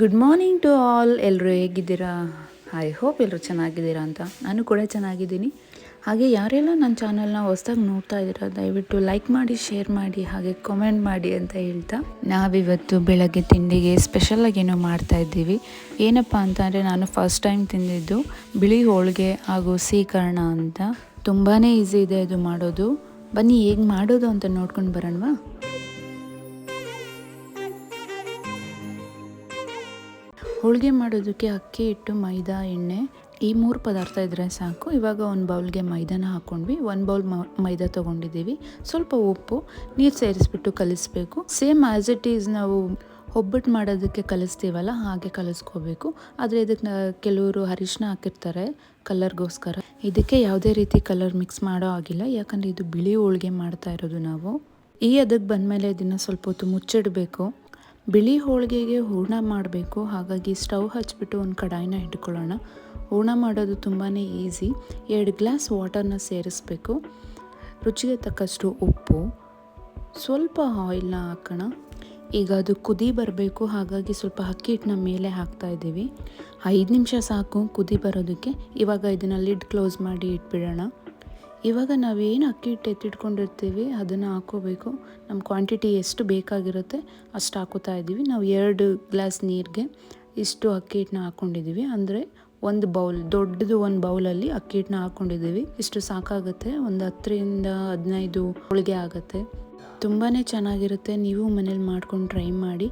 Good morning to all ಎಲ್ಲರೂ ಹೇಗಿದ್ದೀರಾ? I hope ಎಲ್ಲರೂ ಚೆನ್ನಾಗಿದ್ದೀರಾ ಅಂತ. ನಾನು ಕೂಡ ಚೆನ್ನಾಗಿದ್ದೀನಿ. ಹಾಗೆ ಯಾರೆಲ್ಲ ನನ್ನ ಚಾನಲ್ನ ಹೊಸ್ದಾಗಿ ನೋಡ್ತಾ ಇದ್ದೀರಾ, ದಯವಿಟ್ಟು ಲೈಕ್ ಮಾಡಿ ಶೇರ್ ಮಾಡಿ, ಹಾಗೆ ಕಾಮೆಂಟ್ ಮಾಡಿ ಅಂತ ಹೇಳ್ತಾ. ನಾವಿವತ್ತು ಬೆಳಗ್ಗೆ ತಿಂಡಿಗೆ ಸ್ಪೆಷಲಾಗಿ ಏನೋ ಮಾಡ್ತಾ ಇದ್ದೀವಿ. ಏನಪ್ಪ ಅಂತಂದರೆ ನಾನು ಫಸ್ಟ್ ಟೈಮ್ ತಿಂದಿದ್ದು ಬಿಳಿ ಹೋಳಿಗೆ ಹಾಗೂ ಸೀಕರಣ ಅಂತ. ತುಂಬಾ ಈಸಿ ಇದೆ ಇದು ಮಾಡೋದು. ಬನ್ನಿ ಹೇಗೆ ಮಾಡೋದು ಅಂತ ನೋಡ್ಕೊಂಡು ಬರೋಣವಾ? ಹೋಳಿಗೆ ಮಾಡೋದಕ್ಕೆ ಅಕ್ಕಿ ಹಿಟ್ಟು, ಮೈದಾ, ಎಣ್ಣೆ ಈ ಮೂರು ಪದಾರ್ಥ ಇದ್ದರೆ ಸಾಕು. ಇವಾಗ ಒಂದು ಬೌಲ್ಗೆ ಮೈದಾನ ಹಾಕ್ಕೊಂಡ್ವಿ ಒಂದು ಬೌಲ್ ಮೈದಾ ತೊಗೊಂಡಿದ್ದೀವಿ. ಸ್ವಲ್ಪ ಉಪ್ಪು, ನೀರು ಸೇರಿಸ್ಬಿಟ್ಟು ಕಲಿಸ್ಬೇಕು. ಸೇಮ್ ಆ್ಯಸ್ ಇಟ್ ಈಸ್ ನಾವು ಒಬ್ಬಟ್ಟು ಮಾಡೋದಕ್ಕೆ ಕಲಿಸ್ತೀವಲ್ಲ, ಹಾಗೆ ಕಲಿಸ್ಕೋಬೇಕು. ಆದರೆ ಇದಕ್ಕೆ ಕೆಲವರು ಅರಿಶಿನ ಹಾಕಿರ್ತಾರೆ ಕಲರ್ಗೋಸ್ಕರ. ಇದಕ್ಕೆ ಯಾವುದೇ ರೀತಿ ಕಲರ್ ಮಿಕ್ಸ್ ಮಾಡೋ ಆಗಿಲ್ಲ ಯಾಕಂದರೆ ಇದು ಬಿಳಿ ಹೋಳಿಗೆ ಮಾಡ್ತಾ ಇರೋದು ನಾವು. ಈ ಅದಕ್ಕೆ ಬಂದಮೇಲೆ ಇದನ್ನು ಸ್ವಲ್ಪ ಹೊತ್ತು ಮುಚ್ಚಿಡಬೇಕು. ಬಿಳಿ ಹೋಳಿಗೆಗೆ ಹೂರ್ಣ ಮಾಡಬೇಕು, ಹಾಗಾಗಿ ಸ್ಟವ್ ಹಚ್ಚಿಬಿಟ್ಟು ಒಂದು ಕಡಾಯಿನ ಇಟ್ಕೊಳ್ಳೋಣ. ಹೂರ್ಣ ಮಾಡೋದು ತುಂಬಾ ಈಸಿ. ಎರಡು ಗ್ಲಾಸ್ ವಾಟರ್ನ ಸೇರಿಸ್ಬೇಕು. ರುಚಿಗೆ ತಕ್ಕಷ್ಟು ಉಪ್ಪು. ಸ್ವಲ್ಪ ಆಯಿಲ್ನ ಹಾಕೋಣ. ಈಗ ಅದು ಕುದಿ ಬರಬೇಕು, ಹಾಗಾಗಿ ಸ್ವಲ್ಪ ಅಕ್ಕಿ ಹಿಟ್ಟನ್ನ ಮೇಲೆ ಹಾಕ್ತಾ ಇದ್ದೀವಿ. ಐದು ನಿಮಿಷ ಸಾಕು ಕುದಿ ಬರೋದಕ್ಕೆ. ಇವಾಗ ಇದನ್ನು ಲಿಡ್ ಕ್ಲೋಸ್ ಮಾಡಿ ಇಟ್ಬಿಡೋಣ. ಇವಾಗ ನಾವೇನು ಅಕ್ಕಿ ಹಿಟ್ಟು ಎತ್ತಿಟ್ಕೊಂಡಿರ್ತೀವಿ, ಅದನ್ನು ಹಾಕೋಬೇಕು. ನಮ್ಮ ಕ್ವಾಂಟಿಟಿ ಎಷ್ಟು ಬೇಕಾಗಿರುತ್ತೆ ಅಷ್ಟು ಹಾಕೋತಾ ಇದ್ದೀವಿ. ನಾವು ಎರಡು ಗ್ಲಾಸ್ ನೀರಿಗೆ ಇಷ್ಟು ಅಕ್ಕಿ ಹಿಟ್ಟನ್ನ ಹಾಕ್ಕೊಂಡಿದ್ದೀವಿ ಅಂದರೆ ಒಂದು ಬೌಲ್ ದೊಡ್ಡದು ಒಂದು ಬೌಲಲ್ಲಿ ಅಕ್ಕಿ ಹಿಟ್ಟನ್ನ ಹಾಕ್ಕೊಂಡಿದ್ದೀವಿ ಇಷ್ಟು ಸಾಕಾಗುತ್ತೆ. ಒಂದು ಹತ್ತರಿಂದ ಹದಿನೈದು ಹೋಳಿಗೆ ಆಗುತ್ತೆ. ತುಂಬಾ ಚೆನ್ನಾಗಿರುತ್ತೆ. ನೀವು ಮನೇಲಿ ಮಾಡ್ಕೊಂಡು ಟ್ರೈ ಮಾಡಿ.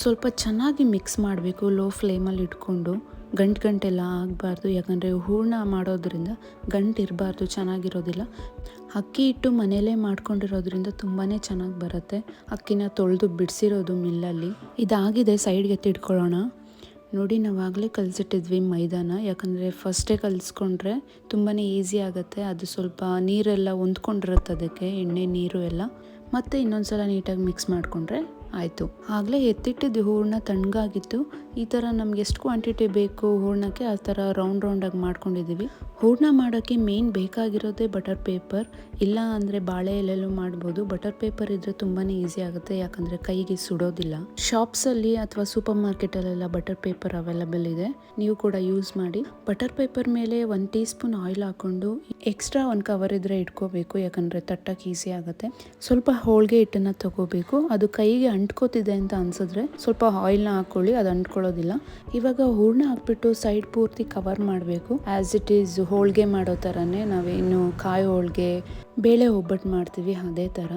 ಸ್ವಲ್ಪ ಚೆನ್ನಾಗಿ ಮಿಕ್ಸ್ ಮಾಡಬೇಕು ಲೋ ಫ್ಲೇಮಲ್ಲಿ ಇಟ್ಕೊಂಡು. ಗಂಟು ಗಂಟೆಲ್ಲ ಆಗಬಾರ್ದು, ಯಾಕಂದರೆ ಹೂರ್ಣ ಮಾಡೋದ್ರಿಂದ ಗಂಟು ಇರಬಾರ್ದು, ಚೆನ್ನಾಗಿರೋದಿಲ್ಲ. ಅಕ್ಕಿ ಇಟ್ಟು ಮನೆಯಲ್ಲೇ ಮಾಡ್ಕೊಂಡಿರೋದ್ರಿಂದ ತುಂಬಾ ಚೆನ್ನಾಗಿ ಬರುತ್ತೆ. ಅಕ್ಕಿನ ತೊಳೆದು ಬಿಡಿಸಿರೋದು ಮಿಲ್ಲಲ್ಲಿ. ಇದಾಗಿದೆ ಸೈಡ್ಗೆ ತಿಡ್ಕೊಳ್ಳೋಣ. ನೋಡಿ, ನಾವಾಗಲೇ ಕಲಿಸಿಟ್ಟಿದ್ವಿ ಮೈದಾನ. ಯಾಕಂದರೆ ಫಸ್ಟೇ ಕಲಿಸ್ಕೊಂಡ್ರೆ ತುಂಬಾ ಈಸಿ ಆಗುತ್ತೆ. ಅದು ಸ್ವಲ್ಪ ನೀರೆಲ್ಲ ಹೊಂದ್ಕೊಂಡಿರುತ್ತೆ ಅದಕ್ಕೆ, ಎಣ್ಣೆ, ನೀರು ಎಲ್ಲ. ಮತ್ತು ಇನ್ನೊಂದು ಸಲ ನೀಟಾಗಿ ಮಿಕ್ಸ್ ಮಾಡಿಕೊಂಡ್ರೆ ಆಯಿತು. ಆಗಲೇ ಎತ್ತಿಟ್ಟಿದ್ದು ಹೂರಣ, ತಣ್ಣಗಾಗಿತ್ತು. ಈ ಥರ ನಮ್ಗೆ ಎಷ್ಟು ಕ್ವಾಂಟಿಟಿ ಬೇಕು ಹೂರ್ಣಕ್ಕೆ, ಆ ಥರ ರೌಂಡ್ ರೌಂಡಾಗಿ ಮಾಡ್ಕೊಂಡಿದ್ದೀವಿ. ಹೂರ್ಣ ಮಾಡೋಕ್ಕೆ ಮೇನ್ ಬೇಕಾಗಿರೋದೇ ಬಟರ್ ಪೇಪರ್ ಇಲ್ಲ ಅಂದರೆ ಬಾಳೆ ಎಲೆಲ್ಲೂ ಮಾಡ್ಬೋದು. ಬಟರ್ ಪೇಪರ್ ಇದ್ದರೆ ತುಂಬಾ ಈಸಿ ಆಗುತ್ತೆ, ಯಾಕಂದರೆ ಕೈಗೆ ಸುಡೋದಿಲ್ಲ. ಶಾಪ್ಸಲ್ಲಿ ಅಥವಾ ಸೂಪರ್ ಮಾರ್ಕೆಟಲ್ಲೆಲ್ಲ ಬಟರ್ ಪೇಪರ್ ಅವೈಲಬಲ್ ಇದೆ. ನೀವು ಕೂಡ ಯೂಸ್ ಮಾಡಿ. ಬಟರ್ ಪೇಪರ್ ಮೇಲೆ ಒಂದು ಟೀ ಸ್ಪೂನ್ ಆಯಿಲ್ ಹಾಕ್ಕೊಂಡು ಎಕ್ಸ್ಟ್ರಾ ಒಂದು ಕವರ್ ಇದ್ದರೆ ಇಟ್ಕೋಬೇಕು, ಯಾಕಂದರೆ ತಟ್ಟಕ್ಕೆ ಈಸಿ ಆಗುತ್ತೆ. ಸ್ವಲ್ಪ ಹೋಳಿಗೆ ಹಿಟ್ಟನ್ನು ತಗೋಬೇಕು. ಅದು ಕೈಗೆ ಅಂಟ್ಕೋತಿದೆ ಅಂತ ಅನ್ಸಿದ್ರೆ ಸ್ವಲ್ಪ ಆಯಿಲ್ನ ಹಾಕ್ಕೊಳ್ಳಿ ಅದು ಅಂಟ್ಕೊಳ್ಳೋದಿಲ್ಲ ಇವಾಗ ಹೂರ್ಣ ಹಾಕ್ಬಿಟ್ಟು ಸೈಡ್ ಪೂರ್ತಿ ಕವರ್ ಮಾಡಬೇಕು. ಆ್ಯಸ್ ಇಟ್ ಈಸ್ ಹೋಳಿಗೆ ಮಾಡೋ ಥರನೇ ನಾವೇನು ಕಾಯಿ ಹೋಳಿಗೆ, ಬೇಳೆ ಒಬ್ಬಟ್ಟು ಮಾಡ್ತೀವಿ, ಅದೇ ಥರ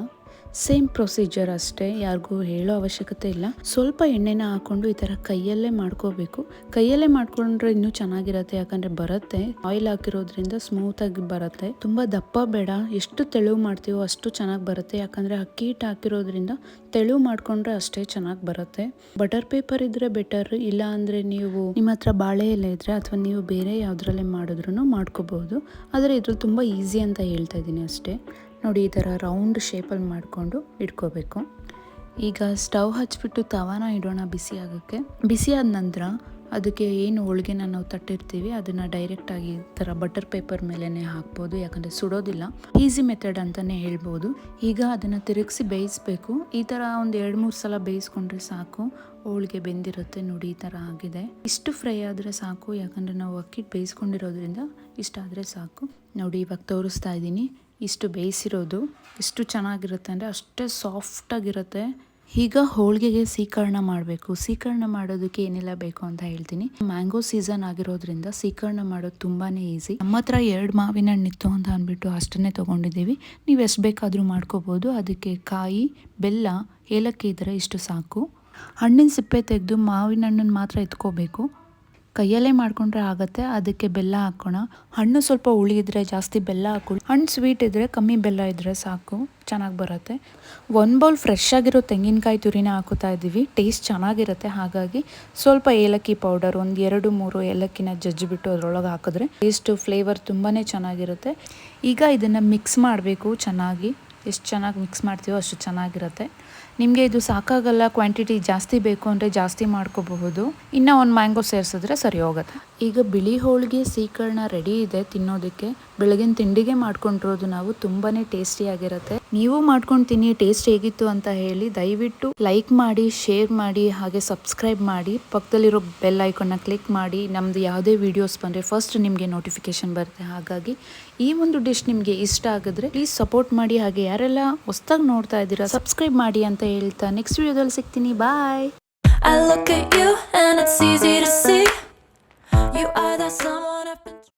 ಸೇಮ್ ಪ್ರೊಸೀಜರ್ ಅಷ್ಟೇ, ಯಾರಿಗೂ ಹೇಳೋ ಅವಶ್ಯಕತೆ ಇಲ್ಲ. ಸ್ವಲ್ಪ ಎಣ್ಣೆನ ಹಾಕೊಂಡು ಈ ಥರ ಕೈಯಲ್ಲೇ ಮಾಡ್ಕೋಬೇಕು. ಕೈಯಲ್ಲೇ ಮಾಡ್ಕೊಂಡ್ರೆ ಇನ್ನೂ ಚೆನ್ನಾಗಿರುತ್ತೆ, ಯಾಕಂದರೆ ಬರುತ್ತೆ. ಆಯಿಲ್ ಹಾಕಿರೋದ್ರಿಂದ ಸ್ಮೂತಾಗಿ ಬರುತ್ತೆ. ತುಂಬ ದಪ್ಪ ಬೇಡ. ಎಷ್ಟು ತೆಳುವು ಮಾಡ್ತೀವೋ ಅಷ್ಟು ಚೆನ್ನಾಗಿ ಬರುತ್ತೆ. ಯಾಕಂದರೆ ಅಕ್ಕಿ ಹಿಟ್ಟು ಹಾಕಿರೋದ್ರಿಂದ ತೆಳು ಮಾಡ್ಕೊಂಡ್ರೆ ಅಷ್ಟೇ ಚೆನ್ನಾಗಿ ಬರುತ್ತೆ. ಬಟರ್ ಪೇಪರ್ ಇದ್ರೆ ಬೆಟರ್ ಇಲ್ಲ ಅಂದರೆ ನೀವು ನಿಮ್ಮ ಹತ್ರ ಬಾಳೆ ಎಲೆ ಇದ್ರೆ ಅಥವಾ ನೀವು ಬೇರೆ ಯಾವುದ್ರಲ್ಲೇ ಮಾಡಿದ್ರು ಮಾಡ್ಕೋಬಹುದು. ಆದರೆ ಇದ್ರಲ್ಲಿ ತುಂಬ ಈಸಿ ಅಂತ ಹೇಳ್ತಾ ಇದ್ದೀನಿ ಅಷ್ಟೇ. ನೋಡಿ, ಈ ಥರ ರೌಂಡ್ ಶೇಪಲ್ಲಿ ಮಾಡಿಕೊಂಡು ಇಟ್ಕೋಬೇಕು. ಈಗ ಸ್ಟವ್ ಹಚ್ಬಿಟ್ಟು ತವಾನ ಇಡೋಣ ಬಿಸಿ ಆಗೋಕ್ಕೆ. ಬಿಸಿ ಆದ ನಂತರ ಅದಕ್ಕೆ ಏನು ಹೋಳಿಗೆನ ನಾವು ತಟ್ಟಿರ್ತೀವಿ, ಅದನ್ನು ಡೈರೆಕ್ಟಾಗಿ ಈ ಥರ ಬಟರ್ ಪೇಪರ್ ಮೇಲೇ ಹಾಕ್ಬೋದು, ಯಾಕಂದರೆ ಸುಡೋದಿಲ್ಲ. ಈಸಿ ಮೆಥಡ್ ಅಂತಲೇ ಹೇಳ್ಬೋದು. ಈಗ ಅದನ್ನು ತಿರುಗಿಸಿ ಬೇಯಿಸ್ಬೇಕು. ಈ ಥರ ಒಂದು ಎರಡು ಮೂರು ಸಲ ಬೇಯಿಸ್ಕೊಂಡ್ರೆ ಸಾಕು. ಹೋಳಿಗೆ ಬೆಂದಿರುತ್ತೆ ನೋಡಿ, ಈ ಥರ ಆಗಿದೆ. ಇಷ್ಟು ಫ್ರೈ ಆದರೆ ಸಾಕು, ಯಾಕಂದರೆ ನಾವು ಅಕ್ಕಿ ಬೇಯಿಸ್ಕೊಂಡಿರೋದ್ರಿಂದ ಇಷ್ಟಾದರೆ ಸಾಕು. ನೋಡಿ, ಇವಾಗ ತೋರಿಸ್ತಾ ಇದ್ದೀನಿ. ಇಷ್ಟು ಬೇಯಿಸಿರೋದು, ಇಷ್ಟು ಚೆನ್ನಾಗಿರುತ್ತೆ ಅಂದರೆ ಅಷ್ಟೇ ಸಾಫ್ಟಾಗಿರುತ್ತೆ ಈಗ ಹೋಳಿಗೆಗೆ ಸೀಕರಣ ಮಾಡಬೇಕು. ಸೀಕರಣ ಮಾಡೋದಕ್ಕೆ ಏನೆಲ್ಲ ಬೇಕು ಅಂತ ಹೇಳ್ತೀನಿ. ಮ್ಯಾಂಗೋ ಸೀಸನ್ ಆಗಿರೋದ್ರಿಂದ ಸೀಕರಣ ಮಾಡೋದು ತುಂಬಾ ಈಸಿ. ನಮ್ಮ ಹತ್ರ ಎರಡು ಮಾವಿನ ಹಣ್ಣಿತ್ತು ಅಂತ ಅಂದ್ಬಿಟ್ಟು ಅಷ್ಟನ್ನೇ ತೊಗೊಂಡಿದ್ದೀವಿ. ನೀವು ಎಷ್ಟು ಬೇಕಾದರೂ ಮಾಡ್ಕೋಬೋದು. ಅದಕ್ಕೆ ಕಾಯಿ, ಬೆಲ್ಲ, ಏಲಕ್ಕಿ ಇದ್ದರೆ ಇಷ್ಟು ಸಾಕು. ಹಣ್ಣಿನ ಸಿಪ್ಪೆ ತೆಗೆದು ಮಾವಿನ ಹಣ್ಣನ್ನು ಮಾತ್ರ ಎತ್ಕೋಬೇಕು. ಕೈಯಲ್ಲೇ ಮಾಡ್ಕೊಂಡ್ರೆ ಆಗುತ್ತೆ, ಅದಕ್ಕೆ ಬೆಲ್ಲ ಹಾಕೋಣ. ಹಣ್ಣು ಸ್ವಲ್ಪ ಉಳಿದ್ರೆ ಜಾಸ್ತಿ ಬೆಲ್ಲ ಹಾಕೊಳ್ಳಿ ಹಣ್ಣು ಸ್ವೀಟ್ ಇದ್ದರೆ ಕಮ್ಮಿ ಬೆಲ್ಲ ಇದ್ದರೆ ಸಾಕು, ಚೆನ್ನಾಗಿ ಬರುತ್ತೆ. ಒಂದು ಬೌಲ್ ಫ್ರೆಶ್ ಆಗಿರೋ ತೆಂಗಿನಕಾಯಿ ತುರಿನ ಹಾಕೋತಾ ಇದ್ದೀವಿ ಟೇಸ್ಟ್ ಚೆನ್ನಾಗಿರುತ್ತೆ. ಹಾಗಾಗಿ ಸ್ವಲ್ಪ ಏಲಕ್ಕಿ ಪೌಡರ್ ಒಂದು ಎರಡು ಮೂರು ಏಲಕ್ಕಿನ ಜಜ್ಜಿಬಿಟ್ಟು ಅದರೊಳಗೆ ಹಾಕಿದ್ರೆ ಟೇಸ್ಟು ಫ್ಲೇವರ್ ತುಂಬಾ ಚೆನ್ನಾಗಿರುತ್ತೆ. ಈಗ ಇದನ್ನು ಮಿಕ್ಸ್ ಮಾಡಬೇಕು ಚೆನ್ನಾಗಿ. ಎಷ್ಟು ಚೆನ್ನಾಗಿ ಮಿಕ್ಸ್ ಮಾಡ್ತೀವೋ ಅಷ್ಟು ಚೆನ್ನಾಗಿರುತ್ತೆ. ನಿಮಗೆ ಇದು ಸಾಕಾಗಲ್ಲ, ಕ್ವಾಂಟಿಟಿ ಜಾಸ್ತಿ ಬೇಕು ಅಂದರೆ ಜಾಸ್ತಿ ಮಾಡ್ಕೋಬಹುದು. ಇನ್ನು ಒಂದು ಮ್ಯಾಂಗೋ ಸೇರಿಸಿದ್ರೆ ಸರಿ ಹೋಗುತ್ತೆ. ಈಗ ಬಿಳಿ ಹೋಳಿಗೆ ಸೀಕರಣ ರೆಡಿ ಇದೆ ತಿನ್ನೋದಕ್ಕೆ. ಬೆಳಗಿನ ತಿಂಡಿಗೆ ಮಾಡ್ಕೊಂಡಿರೋದು ನಾವು ತುಂಬಾ ಟೇಸ್ಟಿಯಾಗಿರುತ್ತೆ ನೀವು ಮಾಡ್ಕೊಂಡು ತಿನ್ನಿ, ಟೇಸ್ಟ್ ಹೇಗಿತ್ತು ಅಂತ ಹೇಳಿ ದಯವಿಟ್ಟು ಲೈಕ್ ಮಾಡಿ, ಶೇರ್ ಮಾಡಿ, ಹಾಗೆ ಸಬ್ಸ್ಕ್ರೈಬ್ ಮಾಡಿ. ಪಕ್ಕದಲ್ಲಿರೋ ಬೆಲ್ ಐಕನ್ನ ಕ್ಲಿಕ್ ಮಾಡಿ. ನಮ್ಮದು ಯಾವುದೇ ವೀಡಿಯೋಸ್ ಬಂದರೆ ಫಸ್ಟ್ ನಿಮಗೆ ನೋಟಿಫಿಕೇಶನ್ ಬರುತ್ತೆ. ಹಾಗಾಗಿ ಈ ಒಂದು ಡಿಶ್ ನಿಮಗೆ ಇಷ್ಟ ಆಗಿದ್ರೆ ಪ್ಲೀಸ್ ಸಪೋರ್ಟ್ ಮಾಡಿ. ಹಾಗೆ ಯಾರೆಲ್ಲ ಹೊಸ್ದಾಗಿ ನೋಡ್ತಾ ಇದ್ದೀರಾ ಸಬ್ಸ್ಕ್ರೈಬ್ ಮಾಡಿ ಅಂತ ಹೇಳ್ತಾ ನೆಕ್ಸ್ಟ್ ವಿಡಿಯೋದಲ್ಲಿ ಸಿಗ್ತೀನಿ. ಬಾಯ್ I look at you and it's easy to see. You are that someone